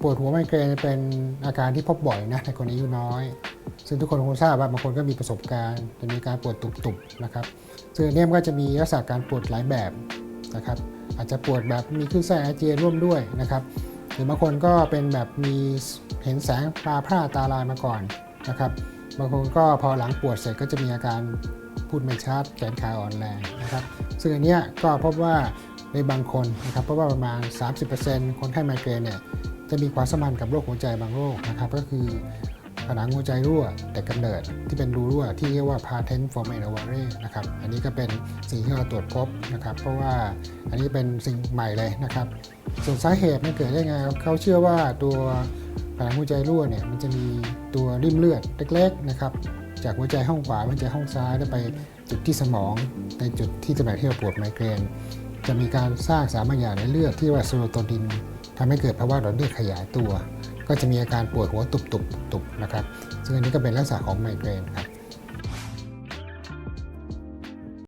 ปวดหัวไมเกรนเป็นอาการที่พบบ่อยนะในคนอายุน้อย ซึ่งทุกคนคงทราบว่าบางคนก็มีประสบการณ์จะมีการปวดตุบๆนะครับซึ่งอันเนี้ยมันก็จะมีลักษณะการปวดหลายแบบนะครับอาจจะปวดแบบมีคลื่นไส้อาเจียนร่วมด้วยนะครับหรือบางคนก็เป็นแบบมีเห็นแสงตาพร่าตาลายมาก่อนนะครับบางคนก็พอหลังปวดเสร็จก็จะมีอาการพูดไม่ชัดแขนขาอ่อนแรงนะครับซึ่งอันเนี้ยก็พบว่าในบางคนนะครับเพราะว่าประมาณ 30%คนไข้ไมเกรนเนี่ย จะมีความสัมพันธ์กับโรคหัวใจบางโรคนะครับก็คือผนังหัวใจรั่วแต่กำเนิดที่เป็นรูรั่วที่เรียกว่า patent form a v a r e นะครับอันนี้ก็เป็นสิ่งที่เราตรวจพบนะครับ เพราะว่าอันนี้เป็นสิ่งใหม่เลยนะครับ ส่วนสาเหตุมันเกิดได้ไงเขาเชื่อว่าตัวผนังหัวใจรั่วเนี่ยมันจะมีตัวริ่มเลือดเล็กๆนะครับจากหัวใจห้องขวาหัวใจห้องซ้ายแล้วไปจุดที่สมองในจุดที่ตำแหน่งที่เราปวดไมเกรน จะมีการสร้างสารบางอย่างในเลือดที่ว่าเซโรโทนิน ทำให้เกิดภาวะหลอดเลือดขยายตัว ก็จะมีอาการปวดหัวตุบๆตุบๆนะครับ ซึ่งอันนี้ก็เป็นลักษณะของไมเกรนครับ